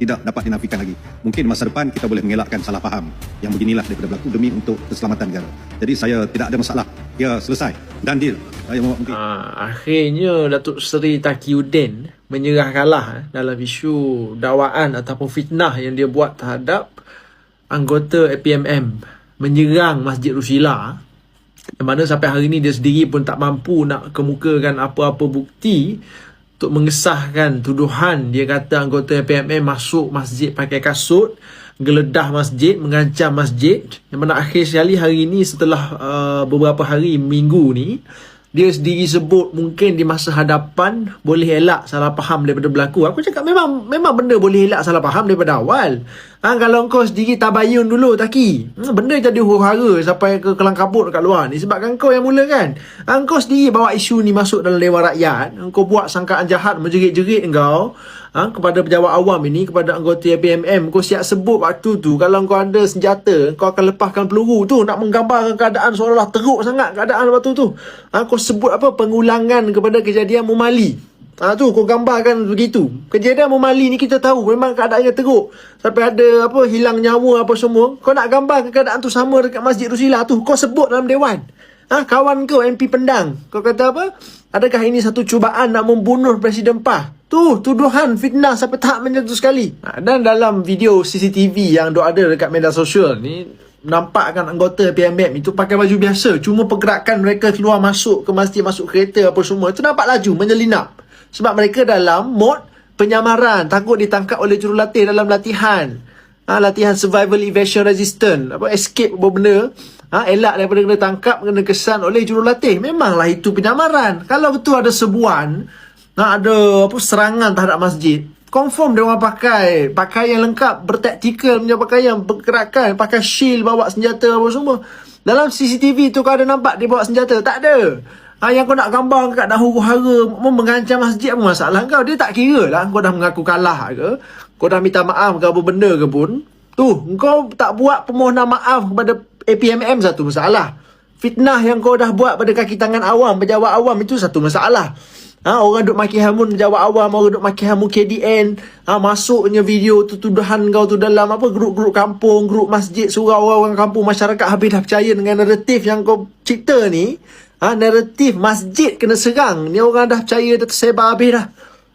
tidak dapat dinafikan lagi. Mungkin masa depan kita boleh mengelakkan salah faham yang beginilah daripada berlaku demi untuk keselamatan negara. Jadi saya tidak ada masalah. Ya selesai dan deal. Saya mohon mungkin. Ha, akhirnya Datuk Seri Takiuddin menyerah kalah eh, dalam isu dakwaan ataupun fitnah yang dia buat terhadap anggota APMM menyerang Masjid Rusila yang mana sampai hari ini dia sendiri pun tak mampu nak kemukakan apa-apa bukti untuk mengesahkan tuduhan dia kata anggota APMM masuk masjid pakai kasut geledah masjid, mengancam masjid yang mana akhir sekali hari ini setelah uh, beberapa hari minggu ni dia sendiri sebut mungkin di masa hadapan boleh elak salah faham daripada berlaku. Aku cakap memang memang benda boleh elak salah faham daripada awal. Ha, kalau kau sendiri tabayun dulu taki. Hmm, benda jadi huru-hara sampai ke kelang kabut dekat luar ni sebabkan kau yang mula kan. Ha, kau sendiri bawa isu ni masuk dalam Dewan Rakyat. Kau buat sangkaan jahat menjerit-jerit kau ha, kepada pejabat awam ini, kepada anggota PMM, kau siap sebut waktu tu, kalau kau ada senjata, kau akan lepaskan peluru tu, nak menggambarkan keadaan seolah-olah teruk sangat keadaan waktu tu. Ha, kau sebut apa, pengulangan kepada kejadian Mumali. Ha, tu kau gambarkan begitu. Kejadian Mumali ni kita tahu memang keadaannya teruk. Sampai ada apa hilang nyawa apa semua. Kau nak gambar keadaan tu sama dekat Masjid Rusila tu, kau sebut dalam dewan. Ha, kawan kau MP Pendang. Kau kata apa? Adakah ini satu cubaan nak membunuh Presiden PAH? Tu, tuduhan fitnah sampai macam tu sekali. Ha, dan dalam video CCTV yang dok ada dekat media sosial ni, nampakkan anggota PMM itu pakai baju biasa. Cuma pergerakan mereka keluar masuk ke masjid, masuk kereta apa semua. Itu nampak laju, menyelinap. Sebab mereka dalam mod penyamaran. Takut ditangkap oleh jurulatih dalam latihan. Ha, latihan survival evasion resistant. Apa, escape apa benda. Ha, elak daripada kena tangkap, kena kesan oleh jurulatih. Memanglah itu penyamaran. Kalau betul ada sebuan, nak ada apa serangan terhadap masjid confirm dia orang pakai pakaian lengkap bertaktikal punya pakaian pergerakan pakai shield bawa senjata apa semua. Dalam CCTV tu kau ada nampak dia bawa senjata? Tak ada. Ha, yang kau nak gambar kat dah huru-hara mengancam masjid apa masalah. Kau dia tak kira lah kau dah mengaku kalah ke. Kau dah minta maaf ke apa benda ke pun. Tu kau tak buat permohonan maaf kepada APMM satu masalah. Fitnah yang kau dah buat pada kaki tangan awam pejabat awam itu satu masalah Ha, orang duk maki hamun jawab awam, orang duk maki hamun KDN. Ha, masuknya video tu tuduhan kau tu dalam apa grup-grup kampung, grup masjid, surau orang-orang kampung, masyarakat habis dah percaya dengan naratif yang kau cipta ni. Ha, naratif masjid kena serang. Ni orang dah percaya dah tersebar habis dah.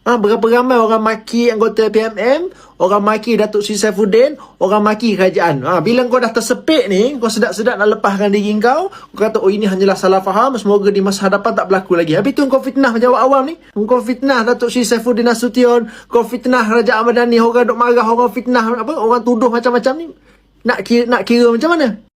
Ha, berapa ramai orang maki anggota PMM, orang maki Datuk Sri Saifuddin, orang maki kerajaan. Ha, bila kau dah tersepit ni, kau sedap-sedap nak lepaskan diri kau, kau kata, oh ini hanyalah salah faham, semoga di masa hadapan tak berlaku lagi. Habis tu kau fitnah menjawab awam ni. Kau fitnah Datuk Sri Saifuddin Nasution, kau fitnah Raja Ahmad Dhani, orang duk marah, orang fitnah, apa, orang tuduh macam-macam ni. Nak kira, nak kira macam mana?